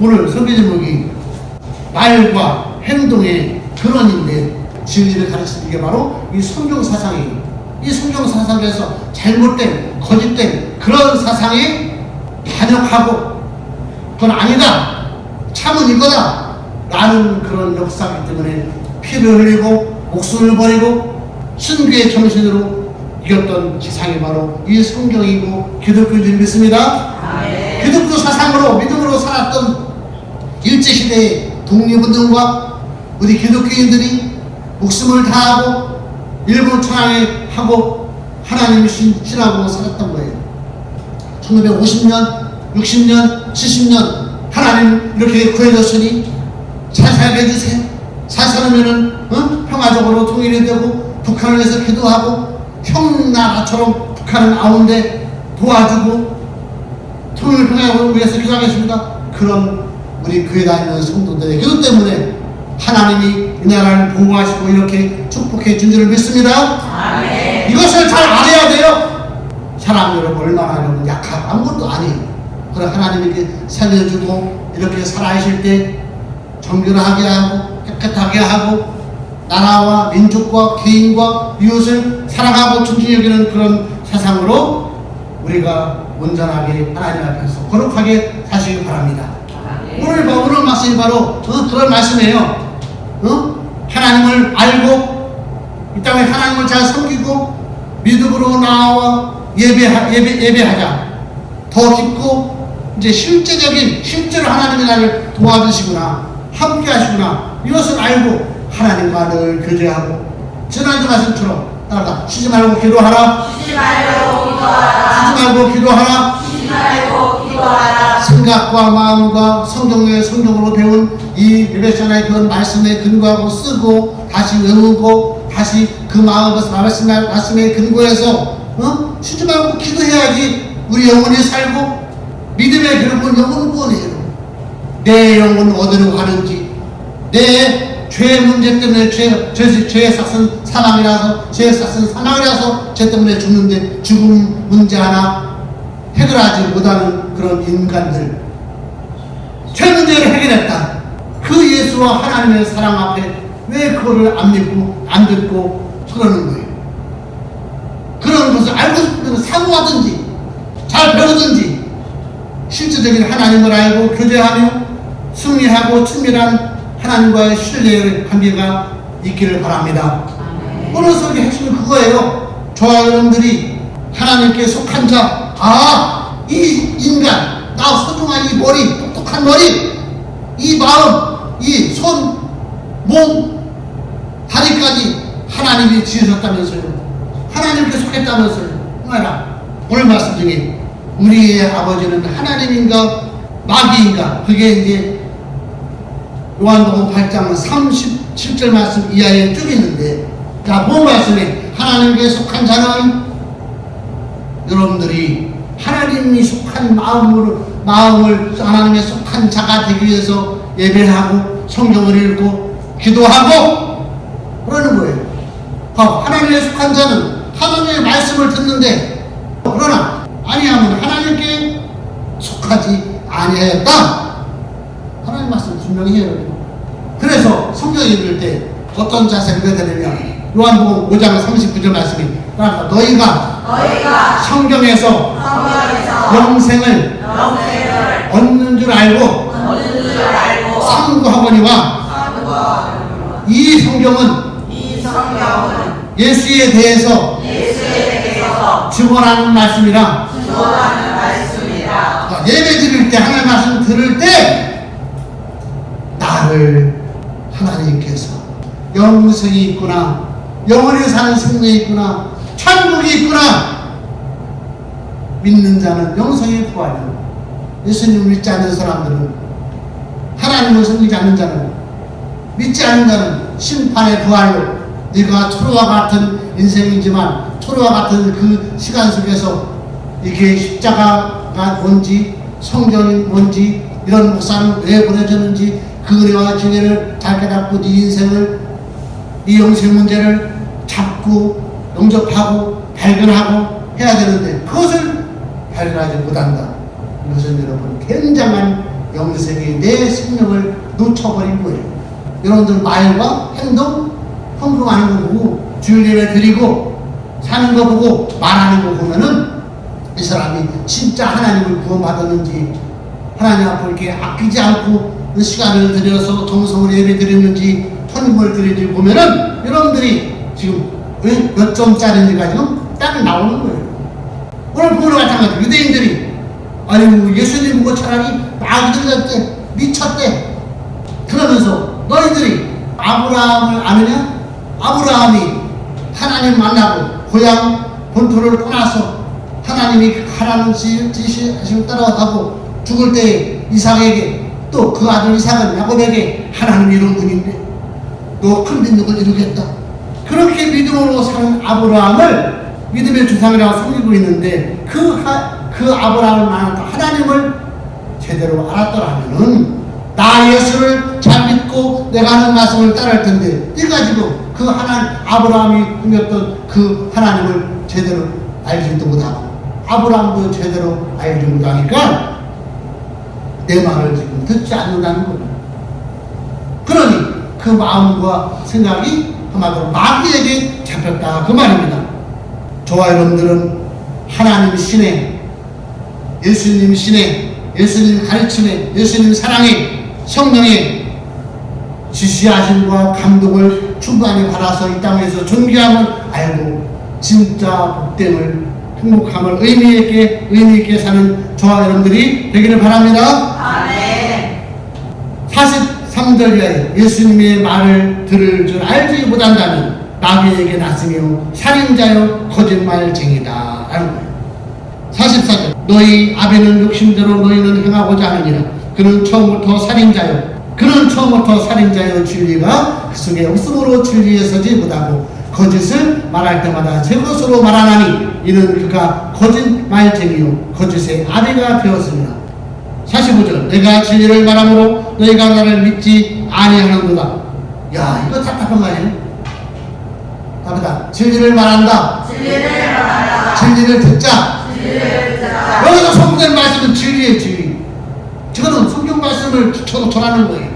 오늘 설교 제목이 말과 행동의 근원인데 진리를 가르치는 게 바로 이 성경 사상이에요. 이 성경 사상에서 잘못된 거짓된 그런 사상에 반역하고 그건 아니다. 참은 이거다. 라는 그런 역사이기 때문에 피를 흘리고 목숨을 버리고 순교의 정신으로 이겼던 지상이 바로 이 성경이고 기독교인 줄 믿습니다. 기독교 사상으로 믿 음으로 살았던 일제시대의 독립운동과 우리 기독교인들이 목숨을 다하고 일본 천황에 하고 하나님을 신- 신하고 살았던 거예요. 1950년, 60년, 70년 하나님 이렇게 구해줬으니 잘 살게 해주세요. 잘 살면은 어? 평화적으로 통일이 되고 북한을 위해서 기도하고 형 나라처럼 북한을 아운데 도와주고 통일 평화를 위해서 기도하겠습니다. 그런 우리 교회 다니는 성도들의 기도 때문에 하나님이 이 나라를 보호하시고 이렇게 축복해 준 줄을 믿습니다. 이것을 잘 알아야 돼요. 사람 여러분 얼마나 여러분 약하고 아무것도 아니에요. 그래 하나님에게 살려주고 이렇게 살아계실 때 정결하게 하고 깨끗하게 하고 나라와 민족과 개인과 이웃을 사랑하고 존중히 여기는 그런 세상으로 우리가 온전하게 하나님 앞에서 거룩하게 사시기 바랍니다. 오늘 봐- 오늘 말씀이 바로 어, 그런 말씀이에요. 어? 하나님을 알고 이 땅에 하나님을 잘 섬기고 믿음으로 나와 예배하, 예배, 예배하자. 더 깊고 이제 실제적인 실제로 하나님이 나를 도와주시구나 함께 하시구나 이것을 알고 하나님과 늘 교제하고 지난주 말씀처럼 따라가 쉬지 말고 기도하라 쉬지 말고 말고 기도하라 말고 기도하라. 생각과 마음과 성경의 성경으로 배운 이 리베션의 그런 말씀에 근거하고 쓰고 다시 외우고 다시 그 마음에서 말씀, 말씀에 근거해서 어? 쉬지 말고 기도해야지 우리 영혼이 살고 믿음의 기름은 영혼 구원이에요 내 영혼 어디로 가는지 내 죄 문제 때문에 죄, 죄, 죄의 삭은 사망이라서 죄의 삭은 사망이라서 죄 때문에 죽는데 죽음 문제 하나 해결하지 못하는 그런 인간들. 죄 문제를 해결했다. 그 예수와 하나님의 사랑 앞에 왜 그거를 안 믿고 안 듣고 그러는 거예요? 그런 것을 알고 싶으면 사고하든지 잘 배우든지 실제적인 하나님을 알고 교제하며 승리하고 친밀한 하나님과의 신뢰의 관계가 있기를 바랍니다. 오늘 설교 핵심은 그거예요. 저와 여러분들이 하나님께 속한 자, 아, 이 인간, 나 소중한 이 머리, 똑똑한 머리, 이 마음, 이 손, 몸, 다리까지 하나님이 지으셨다면서요. 하나님께 속했다면서요. 뭐라 오늘 말씀 중에 우리의 아버지는 하나님인가 마귀인가 그게 이제 요한복음 8장 37절 말씀 이하에 쭉 있는데 자, 본 말씀에 하나님께 속한 자는 여러분들이 하나님이 속한 마음으로 마음을 하나님의 속한 자가 되기 위해서 예배하고 성경을 읽고 기도하고 그러는 거예요. 어, 하나님의 속한 자는 하나님의 말씀을 듣는데 그러나 아니하면 하나님께 속하지 아니하였다. 분명히 해요. 그래서 성경 읽을 때 어떤 자세를 해야 되냐면 요한복음 5장 39절 말씀이 너희가 너희가 성경에서 성경에서 영생을 영생을 얻는 줄 알고 사모하거니와 이 성경은 이 성경은 예수에 대해서 예수에 대해서 증언하는 말씀이라 주어하는 말씀이라. 자, 예배 드릴 때 하나님 말씀 들을 때 나를 하나님께서 영생이 있구나 영원히 사는 생명이 있구나 천국이 있구나 믿는 자는 영생의 부활이요 예수님을 믿지 않는 사람들은 하나님을 섬기지 않는 자는 믿지 않는 자는 심판의 부활로 네가 초로와 같은 인생이지만 초로와 같은 그 시간 속에서 이게 십자가가 뭔지 성경이 뭔지 이런 목사는 왜 보내줬는지 그 은혜와 지혜를 잘 깨닫고 네 인생을 네 영생 문제를 잡고 영접하고 발견하고 해야 되는데 그것을 발견하지 못한다. 이것은 여러분 굉장한 영생에 내 생명을 놓쳐버린 거예요. 여러분들 말과 행동 헌금하는 거 보고 주일 예배 드리고 사는 거 보고 말하는 거 보면은 이 사람이 진짜 하나님을 구원받았는지 하나님 앞에 이렇게 아끼지 않고 그 시간을 들여서 정성을 예배 드렸는지 헌금을 드리는지 보면은 여러분들이 지금 왜몇 점짜리인지가 지금 딱 나오는 거예요. 오늘 보는 마찬가지 유대인들이 아니 예수님 보고 차라리 막 들렸대 미쳤대 그러면서 너희들이 아브라함을 아느냐? 아브라함이 하나님 만나고 고향 본토를 떠나서 하나님이 하라는 지시를 따라가고 죽을 때 이삭에게 또 그 아들 이삭은 야곱에게 하나님 이런 분인데 너큰 민족을 이루겠다. 그렇게 믿음으로 사는 아브라함을 믿음의 주상이라고 섬기고 있는데 그, 하, 그 아브라함을 만난 하나님을 제대로 알았더라면은 나 예수를 잘 믿고 내가 하는 말씀을 따를 텐데 네가 지금 그 하나님 아브라함이 꿈겼던 그 하나님을 제대로 알지도 못하고 아브라함도 제대로 알지 못하니까 내 말을 지금 듣지 않는다는 거예요. 그러니 그 마음과 생각이 한마디로 마귀에게 잡혔다 그 말입니다. 저와 여러분들은 하나님 신의 예수님 신의 예수님 가르침에 예수님 사랑에 성령의 지시하심과 감동을 충만히 받아서 이 땅에서 존귀함을 알고 진짜 복됨을 행복함을 의미 있게 의미 있게 사는 저와 여러분들이 되기를 바랍니다. 아멘. 43절 이하에 예수님의 말을 들을 줄 알지 못한다면 마귀에게 났으며 살인자요 거짓말쟁이다. 라는 거예요. 44절. 너희 아비는 욕심대로 너희는 행하고자 하느니라. 그는 처음부터 살인자요. 그는 처음부터 살인자요 진리가 그 속에 없음으로 진리에 서지 못하고 거짓을 말할 때마다 제 것으로 말하나니 이는 그가 거짓말쟁이요 거짓의 아비가 되었습니다. 45절 내가 진리를 말함으로 너희가 나를 믿지 아니하는도다. 야 이거 답답한 거 아니에요? 답이다. 진리를 말한다. 진리를 말하라. 진리를 듣자. 진리를 듣자. 여기서 성경의 말씀은 진리예요 진리. 저는 성경 말씀을 전하는 거예요.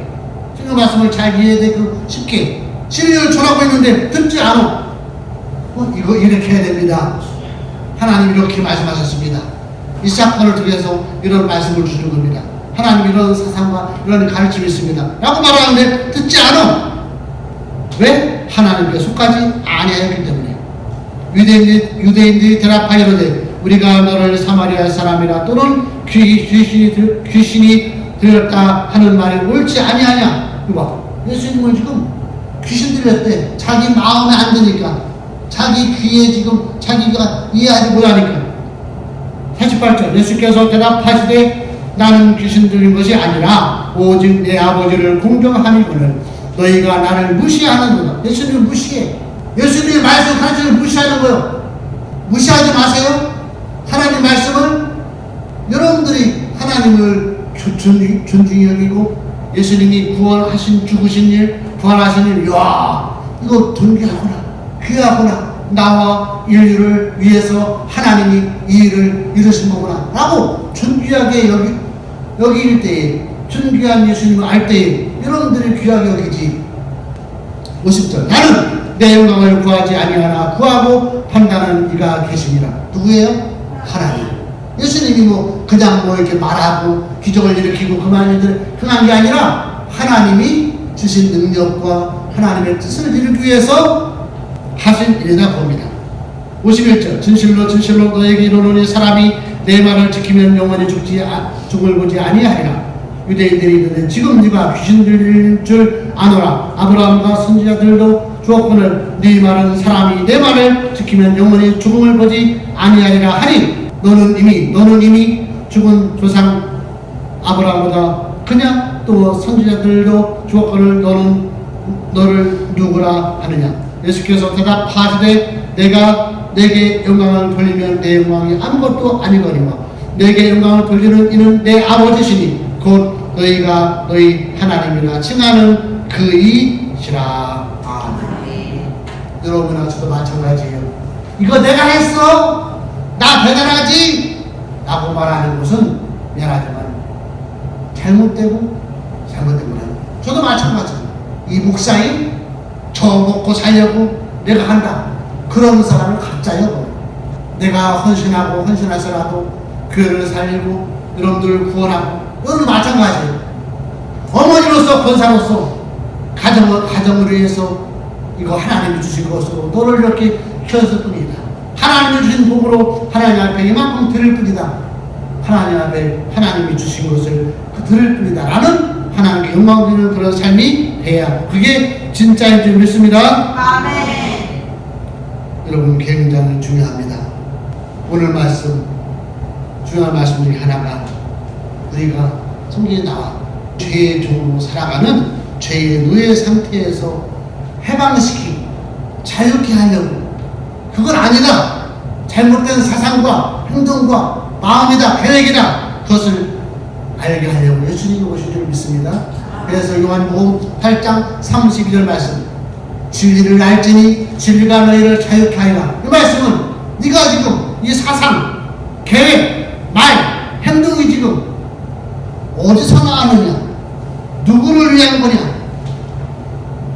성경 말씀을 잘 이해해야 되고 쉽게 진리를 전하고 있는데 듣지 않아. 어, 이거 이렇게 해야 됩니다. 하나님 이렇게 말씀하셨습니다. 이 사건을 통해서 이런 말씀을 주는 겁니다. 하나님 이런 사상과 이런 가르침이 있습니다. 라고 말하는데 듣지 않아. 왜? 하나님께 속하지 아니하였기 때문에. 유대인들이, 유대인들이 대답하이로되 우리가 너를 사마리아 사람이라 또는 귀, 귀신이, 들- 귀신이 들었다 하는 말이 옳지 아니하냐? 이거 봐. 예수님은 지금 귀신 들렸대. 자기 마음에 안 드니까. 자기 귀에 지금 자기가 이해하지 못하니까. 48절 예수께서 대답하시되 나는 귀신 들린 것이 아니라 오직 내 아버지를 공경함이거늘 너희가 나를 무시하는구나 예수님을 무시해. 예수님의 말씀 가르침을 무시하는 거요. 무시하지 마세요. 하나님 말씀을 여러분들이 하나님을 존- 존중히 여기고 예수님이 구원하신 죽으신 일 부활하신 일 이야 이거 존귀하구나. 귀하구나. 나와 인류를 위해서 하나님이 이 일을 이루신 거구나. 라고 존귀하게 여기 여기일 때에 존귀한 예수님을 알 때에 여러분들이 귀하게 여기지. 50절. 나는 내 영광을 구하지 아니하나 구하고 판단하는 이가 계시니라 누구예요? 하나님. 예수님이 뭐 그냥 뭐 이렇게 말하고 기적을 일으키고 그만 일들 흥한 게 아니라 하나님이 주신 능력과 하나님의 뜻을 이루기 위해서 하신 일이다 봅니다. 51절 진실로 진실로 너에게 이르노니 사람이 내 말을 지키면 영원히 죽지 아, 죽을 보지 아니하리라. 유대인들이 이르되 지금 네가 귀신 들릴 줄 아노라. 아브라함과 선지자들도 주었거늘 네 말은 사람이 내 말을 지키면 영원히 죽음을 보지 아니하리라 하니 너는 이미 너는 이미 죽은 조상 아브라함보다 그냥 또 선지자들도 주었거늘 너는 너를 누구라 하느냐? 예수께서 대답하시되 내가 내게 영광을 돌리면 내 영광이 아무것도 아니거니와 내게 영광을 돌리는 이는 내 아버지시니 곧 너희가 너희 하나님이라 칭하는 그이시라. 아멘. 여러분과 저도 마찬가지예요. 이거 내가 했어? 나 대단하지? 라고 말하는 것은 미안하지만 잘못되고 잘못된 거예요. 저도 마찬가지예요. 이 목사인 저 먹고 살려고 내가 한다. 그런 사람을 가짜요. 내가 헌신하고 헌신해서라도 교회를 살리고 여러분들을 구원하고 여러분 마찬가지예요. 어머니로서 권사로서 가정을 가정을 위해서 이거 하나님이 주신 것으로 너를 이렇게 키웠을 뿐이다. 하나님이 주신 복으로 하나님 앞에 이만큼 드릴 뿐이다. 하나님 앞에 하나님이 주신 것을 그 드릴 뿐이다. 라는 하나님께 영광 드리는 그런 삶이 돼야 하고 그게 진짜인 줄 믿습니다. 아멘. 여러분 굉장히 중요합니다. 오늘 말씀 중요한 말씀 중에 하나가 우리가 성경에 나와 죄의 종으로 살아가는 죄의 노예 상태에서 해방시키고 자유케 하려고 그건 아니다. 잘못된 사상과 행동과 마음이다, 계획이다. 그것을 알게 하려고 예수님이 오신 줄 믿습니다. 그래서 요한복음 8장 32절 말씀 진리를 알지니 진리가 너희를 자유케 하리라. 이 말씀은 네가 지금 이 사상, 계획, 말, 행동이 지금 어디서 나왔느냐? 누구를 위한 거냐?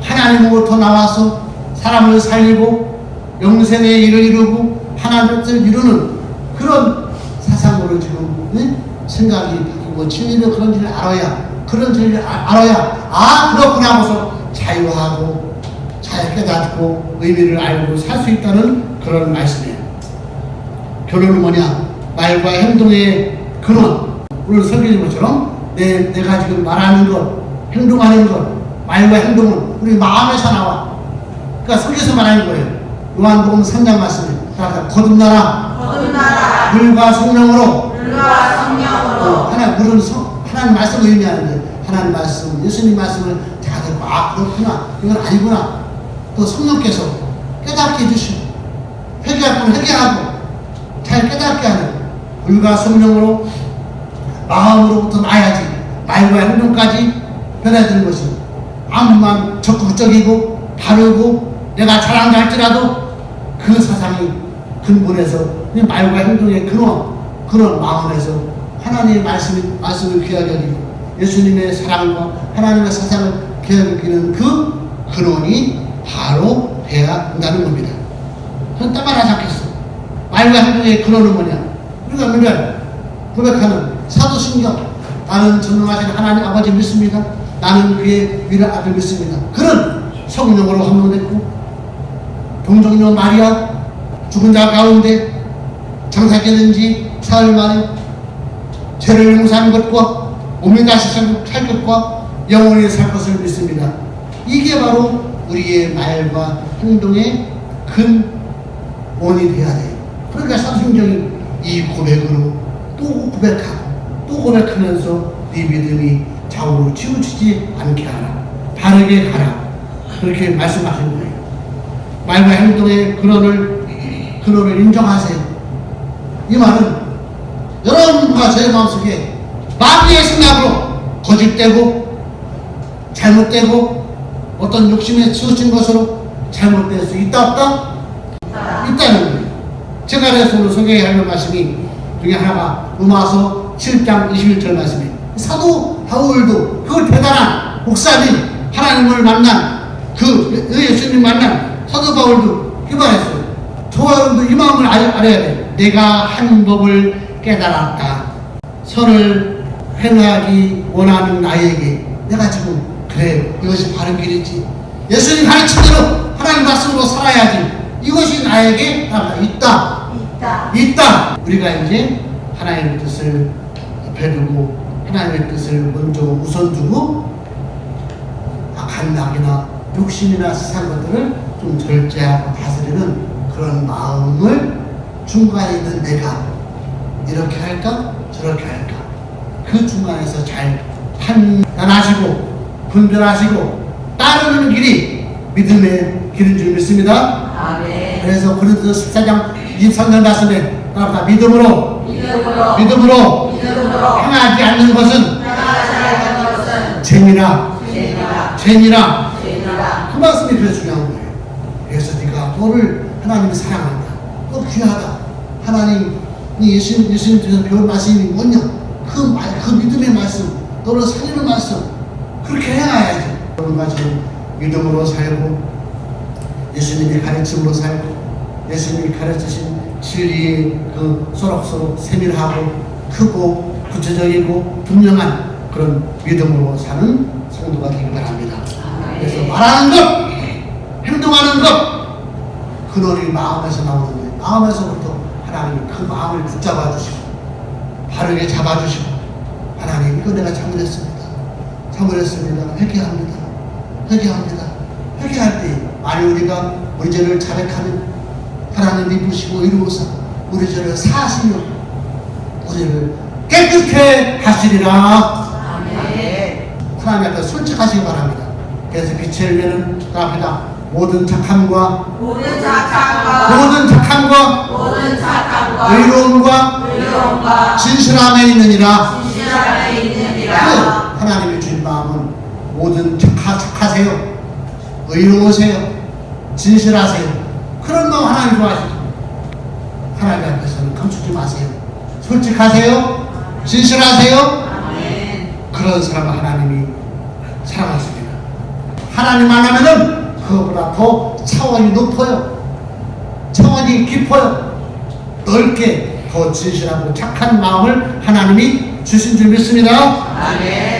하나님으로부터 나와서 사람을 살리고 영생의 일을 이루고 하나님을 이루는 그런 사상으로 지금 네? 생각이 바뀌고 진리를 그런 줄 알아야 그런 진리를 아- 알아야 아 그렇구나 하고서 자유하고 잘 깨닫고 의미를 알고 살 수 있다는 그런 말씀이에요. 결론은 뭐냐? 말과 행동의 근원. 오늘 설교인 것처럼 내, 내가 지금 말하는 것, 행동하는 것, 말과 행동은 우리 마음에서 나와. 그러니까 설교에서 말하는 거예요. 요한복음 3장 말씀에 따라서 거듭나라. 거듭나라. 물과 성령으로 물과 어, 성령으로. 하나님 물은 성, 하나님 말씀을 의미하는데 하나님 말씀, 예수님 말씀을 다 듣고 아 그렇구나. 이건 아니구나. 또 성령께서 깨닫게 해주시고 회개할 건 회개하고 잘 깨닫게 하는 물과 성령으로 마음으로부터 나야지 말과 행동까지 변해드는 것이 아무만 적극적이고 바르고 내가 잘한다 할지라도 그 사상이 근본에서 이 말과 행동의 근원 그런 마음에서 하나님의 말씀이, 말씀을 귀하게 여기고 예수님의 사랑과 하나님의 사상을 귀하게 여기는 그 근원이 바로 돼야 한다는 겁니다. 딱 하나 잡겠어. 말과 행동의 근원은 뭐냐? 우리가 맨날 고백하는 사도신경. 나는 전능하신 하나님 아버지 믿습니다. 나는 그의 위를 아들 믿습니다. 그런 성령으로 함명됐고 동정녀 마리아 죽은 자 가운데 장사되는지 사흘 만에 죄를 용서하는 것과 몸이 다시 살, 살 것과 영원히 살 것을 믿습니다. 이게 바로 우리의 말과 행동의 근원이 돼야 돼요. 그러니까 사도신경이 이 고백으로 또 고백하고 또 고백하면서 네 믿음이 좌우로 치우치지 않게 하라. 바르게 가라. 그렇게 말씀하신 거예요. 말과 행동의 근원을 근원을 인정하세요. 이 말은 여러분과 저의 마음속에 마귀의 생각으로 거짓되고 잘못되고 어떤 욕심에 치우친 것으로 잘못될 수 있다 없다? 있다는 거예요. 제가 그래서 소개할 말씀이 중에 하나가 로마서 7장 21절 말씀이에요. 사도 바울도 그 대단한 목사님 하나님을 만난 그 예수님 만난 사도 바울도 이 말했어요. 저와 여러분도 이 마음을 알, 알아야 돼. 내가 한 법을 깨달았다. 선을 행하기 원하는 나에게 내가 지금 그래 이것이 바른 길이지. 예수님 가르침대로 하나님 말씀으로 살아야지. 이것이 나에게 있다. 있다. 있다. 우리가 이제 하나님의 뜻을 앞에 두고 하나님의 뜻을 먼저 우선 두고 악한 낙이나 욕심이나 세상 것들을 좀 절제하고 다스리는 그런 마음을 중간에 있는 내가 이렇게 할까 저렇게 할까 그 중간에서 잘 판단하시고 분별하시고 따르는 길이 믿음의 길인 줄 믿습니다. 아멘. 그래서 고린도서 14장 23절 말씀에 따라 믿음으로 믿음으로 믿음으로 믿음으로 행하지 않는 것은. 죄니라 죄니라. 그 말씀이 그래서 중요한 거예요 그래서 네가 너를 하나님이 사랑한다 너 귀하다 하나님이 예수님, 예수님께서 배운 말씀이 뭐냐? 그, 말, 그 믿음의 말씀 너를 살리는 말씀 그렇게 해야지. 여러분과 저는 믿음으로 살고 예수님이 가르침으로 살고 예수님이 가르치신 진리의 그 소록소록 세밀하고 크고 구체적이고 분명한 그런 믿음으로 사는 성도가 되길 바랍니다. 그래서 말하는 것, 행동하는 것, 근원이 마음에서 나오는데 마음에서부터 하나님이 그 마음을 붙잡아 주시고 바르게 잡아 주시고 하나님 이거 내가 잘못했습니다. 잘못했습니다. 회개합니다. 회개합니다. 회개할 때 만약 우리가 우리 죄를 자백하면 하나님이 보시고 이루어서 우리 죄를 사하시며 우리를 깨끗게 하시리라. 아멘. 하나님 앞에 솔직하시기 바랍니다. 그래서 열매는 그 앞에다 모든 착함과 모든 착함과 모든 착함과 모든 착함과 의로움과 의로움과 진실함에 있느니라. 진실함에 그 있느니라. 하나님이 주신 마음은 모든 착하, 착하세요. 의로우세요. 진실하세요. 그런 마음 하나님 좋아하시죠. 하나님 앞에서는 감추지 마세요. 솔직하세요. 진실하세요. 아멘. 그런 사람을 하나님이 사랑하십니다. 하나님 만나면은 그것보다 더 차원이 높아요. 차원이 깊어요. 넓게 더 진실하고 착한 마음을 하나님이 주신 줄 믿습니다. 아멘.